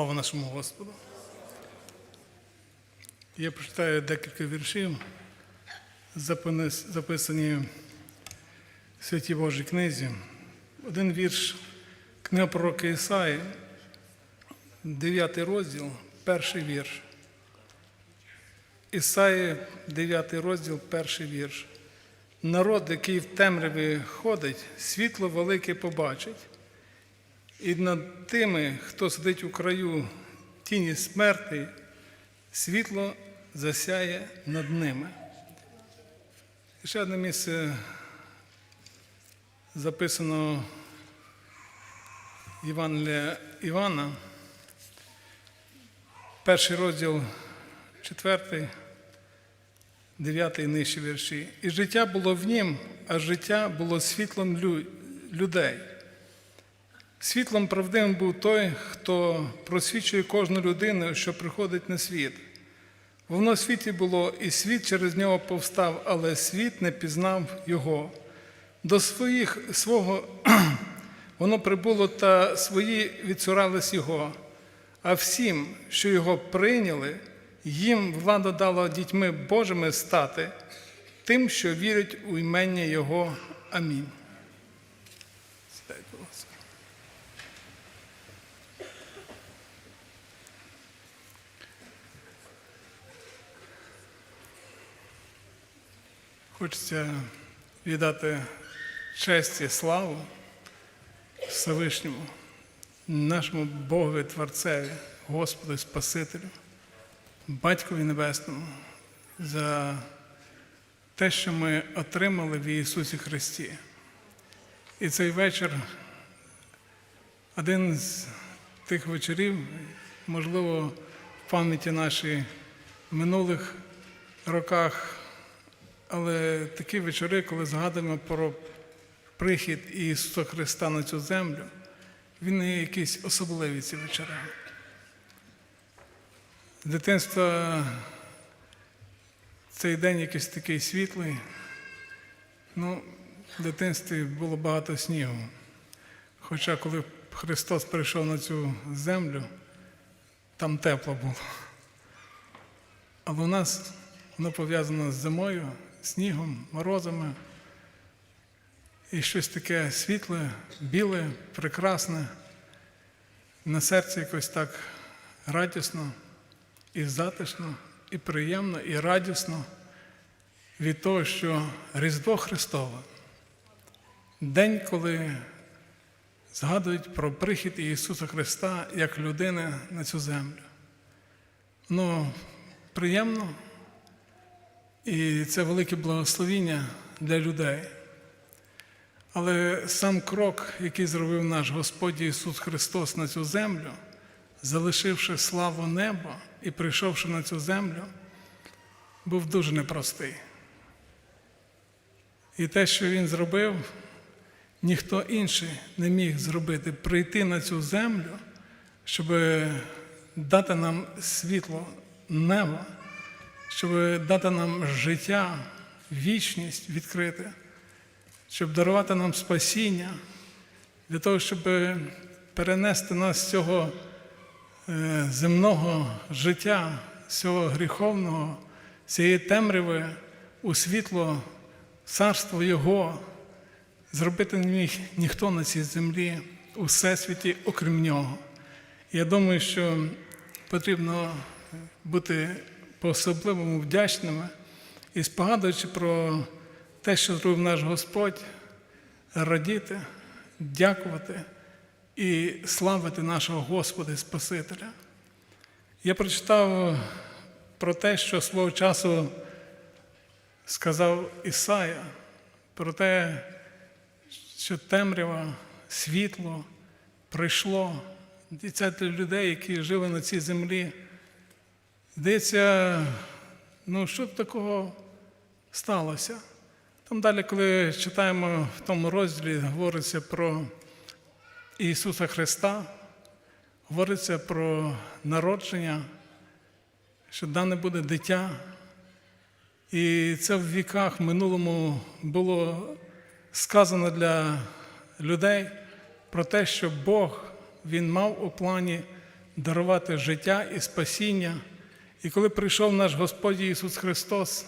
Слава нашому Господу. Я прочитаю декілька віршів, записані в Святій Божій книзі. Один вірш книга пророка Ісаї, 9 розділ, перший вірш. Ісаї, 9 розділ, перший вірш. Народ, який в темряві ходить, світло велике побачить. І над тими, хто сидить у краю тіні смерти, світло засяє над ними. Ще одне місце записано Євангелія Івана, перший розділ, четвертий, дев'ятий нижчі вірші. І життя було в нім, а життя було світлом людей. Світлом правдивим був той, хто просвічує кожну людину, що приходить на світ. Воно в світі було, і світ через нього повстав, але світ не пізнав його. До своїх свого воно прибуло, та свої відцурались його. А всім, що його прийняли, їм влада дала дітьми Божими стати, тим, що вірять у імення Його. Амінь. Хочеться віддати честь і славу Всевишньому, нашому Богові Творцеві, Господу Спасителю, Батькові Небесному, за те, що ми отримали в Ісусі Христі. І цей вечір один з тих вечорів, можливо, в пам'яті нашій минулих роках але такі вечори, коли згадуємо про прихід Ісуса Христа на цю землю, він не якісь особливі ці вечори. З дитинства цей день якийсь такий світлий. Ну, в дитинстві було багато снігу. Хоча коли Христос прийшов на цю землю, там тепло було. Але у нас воно пов'язано з зимою, снігом, морозами. І щось таке світле, біле, прекрасне. На серці якось так радісно, і затишно, і приємно, і радісно від того, що Різдво Христове, день, коли згадують про прихід Ісуса Христа як людини на цю землю. Ну, приємно. І це велике благословіння для людей. Але сам крок, який зробив наш Господь Ісус Христос на цю землю, залишивши славу неба і прийшовши на цю землю, був дуже непростий. І те, що Він зробив, ніхто інший не міг зробити прийти на цю землю, щоб дати нам світло неба щоб дати нам життя, вічність відкрити, щоб дарувати нам спасіння, для того, щоб перенести нас з цього е, земного життя, з цього гріховного, з цієї темряви у світло, царство Його, зробити не міг ніхто на цій землі у всесвіті, окрім нього. Я думаю, що потрібно бути по-особливому вдячними і спогадуючи про те, що зробив наш Господь, радіти, дякувати і славити нашого Господа і Спасителя. Я прочитав про те, що свого часу сказав Ісая, про те, що темрява, світло прийшло. І для людей, які жили на цій землі. Здається, ну що б такого сталося? Там далі, коли читаємо в тому розділі, говориться про Ісуса Христа, говориться про народження, що дане буде дитя. І це в віках минулому було сказано для людей про те, що Бог Він мав у плані дарувати життя і спасіння. І коли прийшов наш Господь Ісус Христос,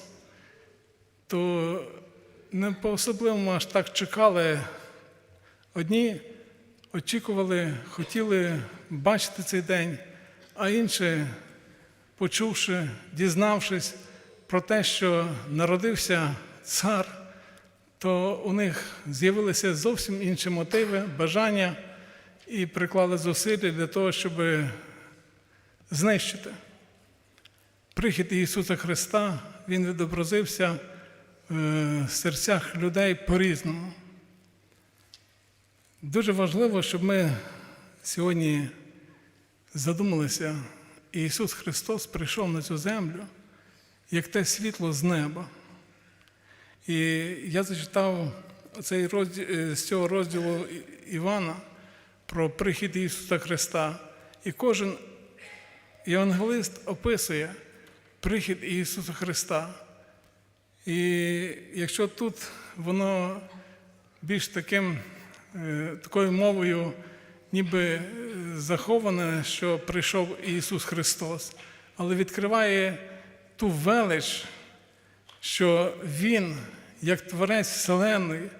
то не по-особливому аж так чекали. Одні очікували, хотіли бачити цей день, а інші, почувши, дізнавшись про те, що народився цар, то у них з'явилися зовсім інші мотиви, бажання і приклали зусилля для того, щоб знищити. Прихід Ісуса Христа, Він відобразився в серцях людей по-різному. Дуже важливо, щоб ми сьогодні задумалися, Ісус Христос прийшов на цю землю як те світло з неба. І я зачитав цей розділ, з цього розділу Івана про прихід Ісуса Христа. І кожен євангелист описує прихід Ісуса Христа. І якщо тут воно більш таким, е, такою мовою, ніби е, заховане, що прийшов Ісус Христос, але відкриває ту велич, що Він, як Творець Вселеної,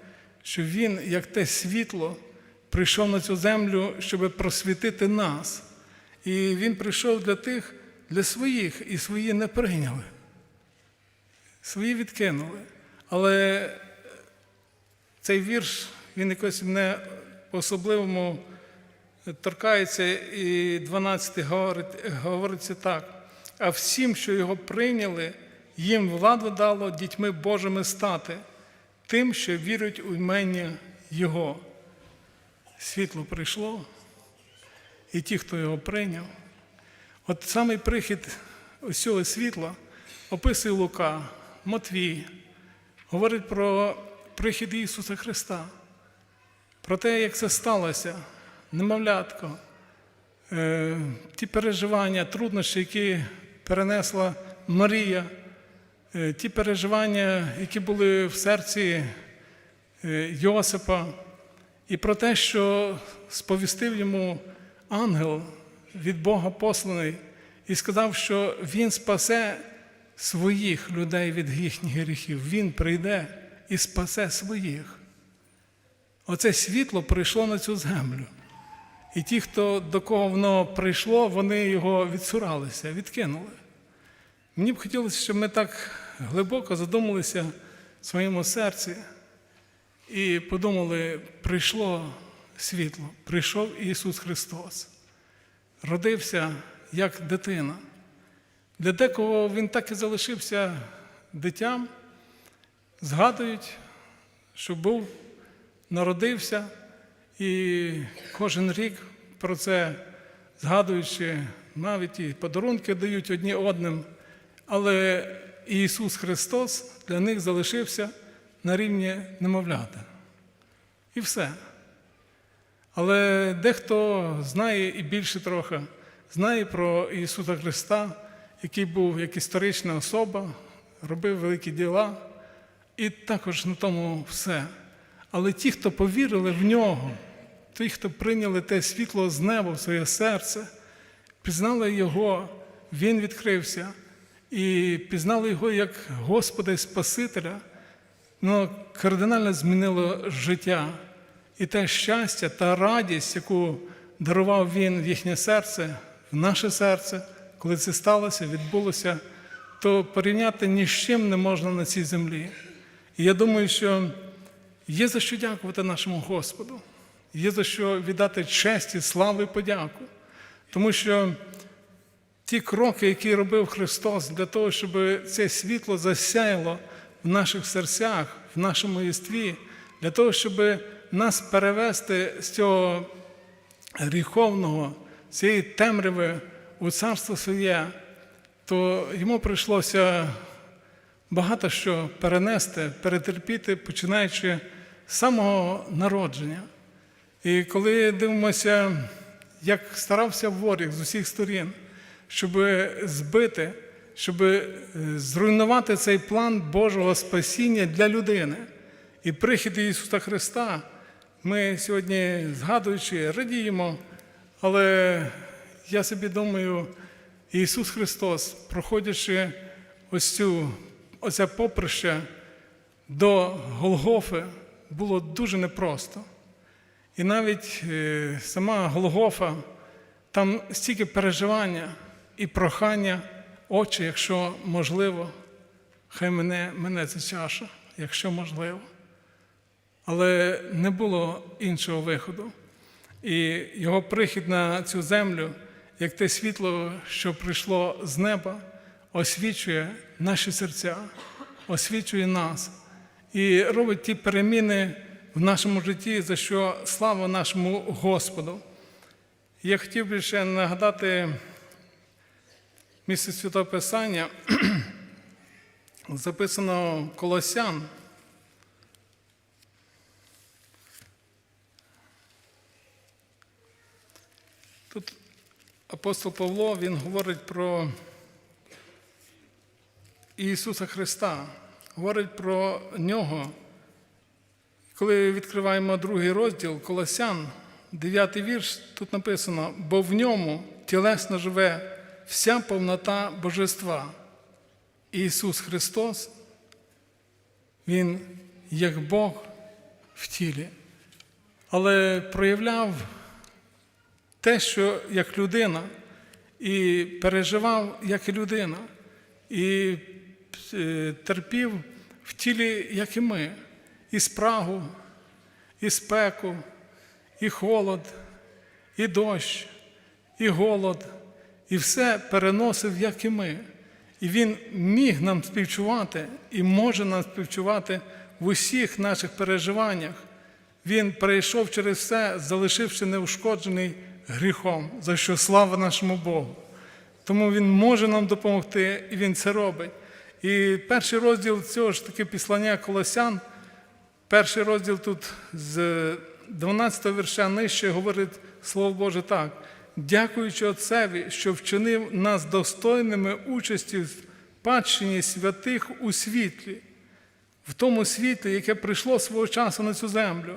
що Він, як те світло, прийшов на цю землю, щоб просвітити нас. І Він прийшов для тих, для своїх, і свої не прийняли. Свої відкинули. Але цей вірш, він якось мене по-особливому торкається, і 12 говорить, говориться так. А всім, що його прийняли, їм владу дало дітьми Божими стати, тим, що вірують у імення Його. Світло прийшло, і ті, хто його прийняв. От самий прихід ось цього світла описує Лука, Матвій, говорить про прихід Ісуса Христа, про те, як це сталося, немовлятко, е, ті переживання, труднощі, які перенесла Марія, е, ті переживання, які були в серці е, Йосипа, і про те, що сповістив йому ангел від Бога посланий і сказав, що Він спасе своїх людей від їхніх гріхів. Він прийде і спасе своїх. Оце світло прийшло на цю землю. І ті, хто до кого воно прийшло, вони його відсуралися, відкинули. Мені б хотілося, щоб ми так глибоко задумалися в своєму серці і подумали, прийшло світло, прийшов Ісус Христос, родився як дитина. Для декого Він так і залишився дитям, згадують, що був, народився, і кожен рік про це згадуючи, навіть і подарунки дають одні одним. Але Ісус Христос для них залишився на рівні немовлята. І все. Але дехто знає і більше трохи, знає про Ісуса Христа, який був як історична особа, робив великі діла, і також на тому все. Але ті, хто повірили в нього, ті, хто прийняли те світло з неба в своє серце, пізнали Його, Він відкрився і пізнали його як Господа і Спасителя, ну, кардинально змінило життя. І те щастя та радість, яку дарував Він в їхнє серце, в наше серце, коли це сталося, відбулося, то порівняти ні з чим не можна на цій землі. І я думаю, що є за що дякувати нашому Господу, є за що віддати честь і славу і подяку. Тому що ті кроки, які робив Христос для того, щоб це світло засяяло в наших серцях, в нашому єстві, для того, щоб нас перевести з цього гріховного, цієї темряви у царство своє, то йому прийшлося багато що перенести, перетерпіти, починаючи з самого народження. І коли дивимося, як старався ворог з усіх сторін, щоб збити, щоб зруйнувати цей план Божого спасіння для людини. І прихід Ісуса Христа ми сьогодні, згадуючи, радіємо, але я собі думаю, Ісус Христос, проходячи ось цю оце поприще до Голгофи, було дуже непросто. І навіть е, сама Голгофа, там стільки переживання і прохання, Отче, якщо можливо, хай мене, мене ця чаша, якщо можливо. Але не було іншого виходу. І його прихід на цю землю, як те світло, що прийшло з неба, освічує наші серця, освічує нас і робить ті переміни в нашому житті, за що слава нашому Господу. Я хотів би ще нагадати місце Святого Писання, записано Колосян. Тут апостол Павло він говорить про Ісуса Христа, говорить про Нього. Коли відкриваємо другий розділ Колосян, дев'ятий вірш, тут написано: бо в ньому тілесно живе вся повнота Божества. Ісус Христос, Він як Бог в тілі, але проявляв те, що як людина, і переживав як і людина, і е, терпів в тілі, як і ми, і спрагу, і спеку, і холод, і дощ, і голод, і все переносив, як і ми. І Він міг нам співчувати і може нам співчувати в усіх наших переживаннях. Він перейшов через все, залишивши неушкоджений гріхом, за що слава нашому Богу. Тому Він може нам допомогти, і Він це робить. І перший розділ цього ж таки післання Колосян, перший розділ тут з 12 вірша нижче говорить Слово Боже так. Дякуючи Отцеві, що вчинив нас достойними участі в спадщині святих у світлі, в тому світлі, яке прийшло свого часу на цю землю,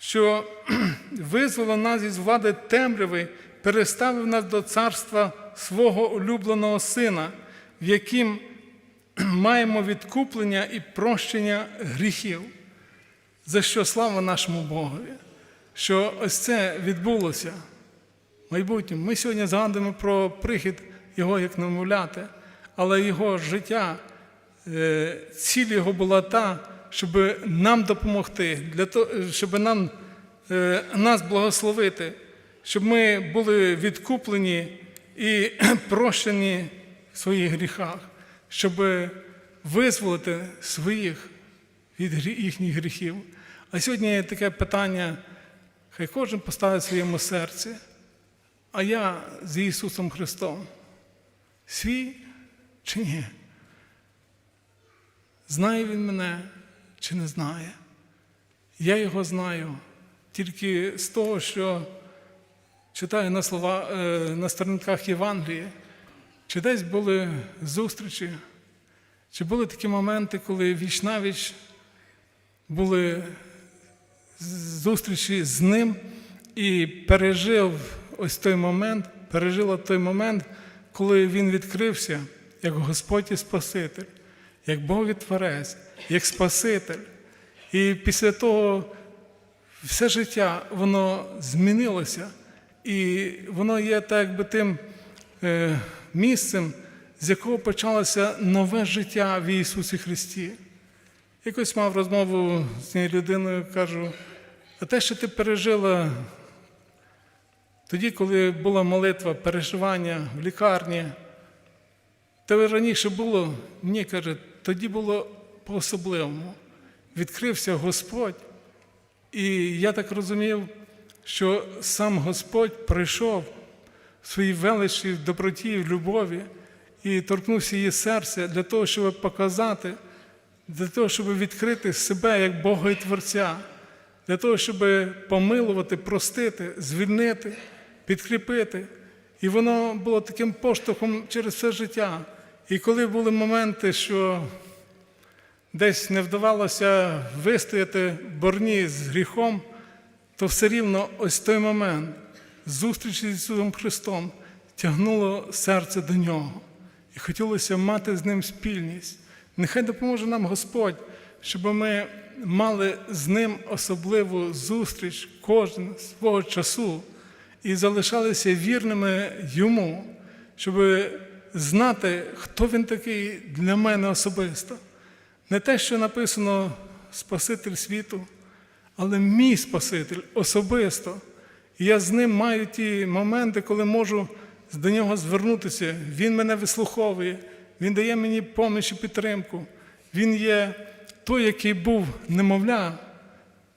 що визволив нас із влади темряви, переставив нас до царства свого улюбленого Сина, в яким маємо відкуплення і прощення гріхів. За що слава нашому Богові, що ось це відбулося в майбутньому. Ми сьогодні згадуємо про прихід Його як намовляти, але Його життя, е, ціль Його була та, щоб нам допомогти, для того, щоб нам, е, нас благословити, щоб ми були відкуплені і прощені в своїх гріхах, щоб визволити своїх від їхніх гріхів. А сьогодні таке питання, хай кожен поставить в своєму серці. А я з Ісусом Христом свій чи ні? Знає Він мене чи не знає? Я його знаю тільки з того, що читаю на, слова, е, на сторінках Євангелії, чи десь були зустрічі, чи були такі моменти, коли віч були зустрічі з ним і пережив ось той момент, пережила той момент, коли він відкрився як Господь і Спаситель, як Бог Творець, як Спаситель. І після того все життя воно змінилося, і воно є так якби тим е, місцем, з якого почалося нове життя в Ісусі Христі. Якось мав розмову з цією людиною, кажу, а те, що ти пережила тоді, коли була молитва, переживання в лікарні, тебе раніше було, ні, каже, тоді було по-особливому. Відкрився Господь, і я так розумів, що сам Господь прийшов в своїй величі, в доброті, в любові і торкнувся її серця для того, щоб показати, для того, щоб відкрити себе як Бога і Творця, для того, щоб помилувати, простити, звільнити, підкріпити. І воно було таким поштовхом через все життя. І коли були моменти, що десь не вдавалося вистояти борні з гріхом, то все рівно ось той момент зустрічі з Ісусом Христом тягнуло серце до Нього. І хотілося мати з Ним спільність. Нехай допоможе нам Господь, щоб ми мали з Ним особливу зустріч кожен свого часу і залишалися вірними Йому, щоб знати, хто Він такий для мене особисто. Не те, що написано Спаситель світу, але мій Спаситель особисто. І я з ним маю ті моменти, коли можу до нього звернутися. Він мене вислуховує, він дає мені поміч і підтримку. Він є той, який був немовля,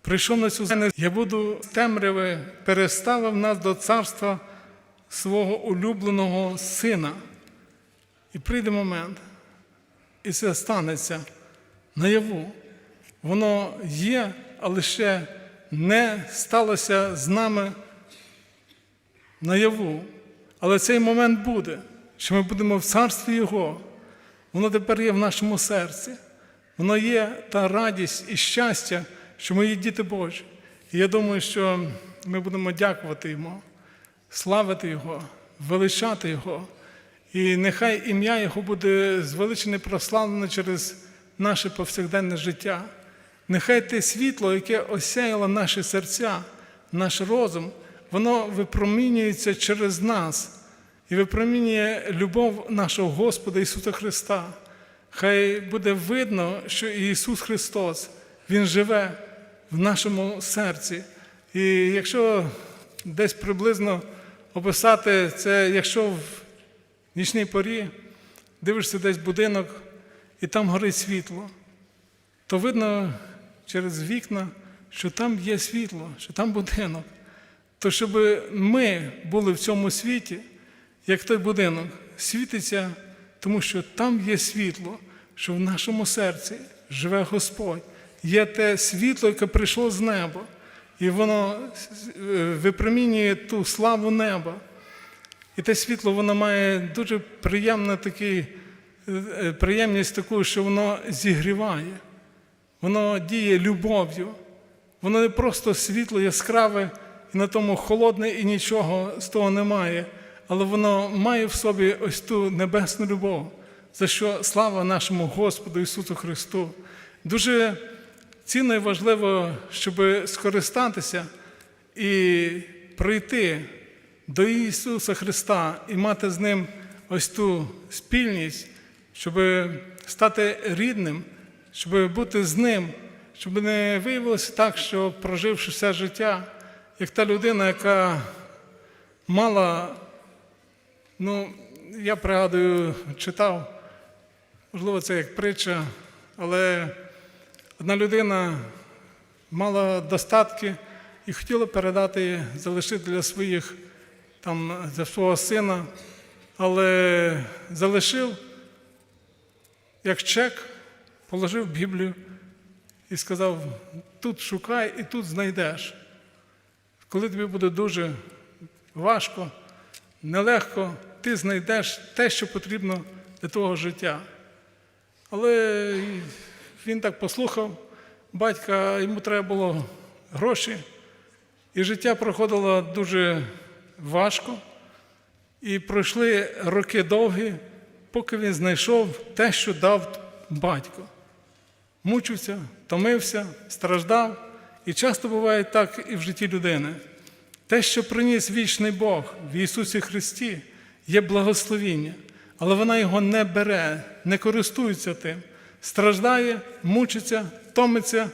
прийшов на цю землю. Я буду темряви, переставив нас до царства свого улюбленого сина. І прийде момент, і це станеться наяву. Воно є, але ще не сталося з нами наяву. Але цей момент буде, що ми будемо в царстві Його. Воно тепер є в нашому серці. Воно є та радість і щастя, що ми є діти Божі. І я думаю, що ми будемо дякувати Йому, славити Його, величати Його. І нехай ім'я Його буде звеличене і прославлене через наше повсякденне життя. Нехай те світло, яке осяяло наші серця, наш розум, воно випромінюється через нас і випромінює любов нашого Господа Ісуса Христа. Хай буде видно, що Ісус Христос, Він живе в нашому серці. І якщо десь приблизно описати це, якщо в нічній порі дивишся десь будинок, і там горить світло, то видно через вікна, що там є світло, що там будинок. То щоб ми були в цьому світі, як той будинок, світиться, тому що там є світло, що в нашому серці живе Господь. Є те світло, яке прийшло з неба, і воно випромінює ту славу неба. І те світло воно має дуже приємну такий, е, приємність таку, що воно зігріває, воно діє любов'ю. Воно не просто світло яскраве і на тому холодне, і нічого з того немає, але воно має в собі ось ту небесну любов, за що слава нашому Господу Ісусу Христу. Дуже цінно і важливо, щоб скористатися і прийти до Ісуса Христа і мати з Ним ось ту спільність, щоб стати рідним, щоб бути з Ним, щоб не виявилося так, що проживши все життя, як та людина, яка мала, ну, я пригадую, читав, можливо, це як притча, але одна людина мала достатки і хотіла передати, залишити для своїх там за свого сина, але залишив як чек, положив Біблію і сказав: тут шукай і тут знайдеш. Коли тобі буде дуже важко, нелегко, ти знайдеш те, що потрібно для твого життя. Але він так послухав, батька, йому треба було гроші, і життя проходило дуже важко. І пройшли роки довгі, поки він знайшов те, що дав батько. Мучився, томився, страждав. І часто буває так і в житті людини. Те, що приніс вічний Бог в Ісусі Христі, є благословіння, але вона його не бере, не користується тим, страждає, мучиться, томиться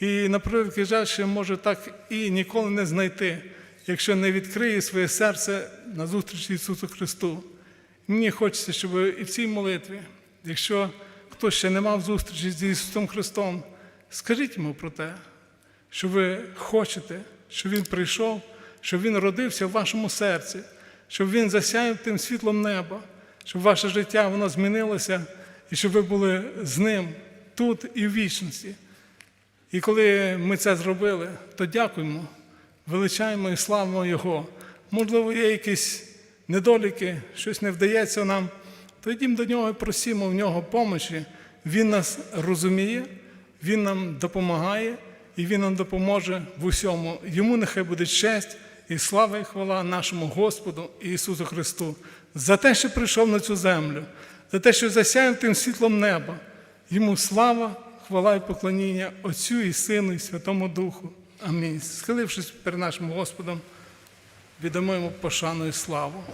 і, на превеликий жаль, ще може так і ніколи не знайти якщо не відкриє своє серце на зустріч Ісусу Христу. Мені хочеться, щоб і в цій молитві, якщо хтось ще не мав зустрічі з Ісусом Христом, скажіть йому про те, що ви хочете, щоб Він прийшов, щоб Він родився в вашому серці, щоб Він засяяв тим світлом неба, щоб ваше життя воно змінилося і щоб ви були з Ним тут і в вічності. І коли ми це зробили, то дякуємо величаємо і славимо Його. Можливо, є якісь недоліки, щось не вдається нам, то йдімо до нього і просімо в нього помочі. Він нас розуміє, Він нам допомагає і Він нам допоможе в усьому. Йому нехай буде честь і слава і хвала нашому Господу Ісусу Христу за те, що прийшов на цю землю, за те, що засяяв тим світлом неба. Йому слава, хвала і поклоніння Отцю і Сину, і Святому Духу. Амінь. Схилившись перед нашим Господом, відомо йому пошану і славу.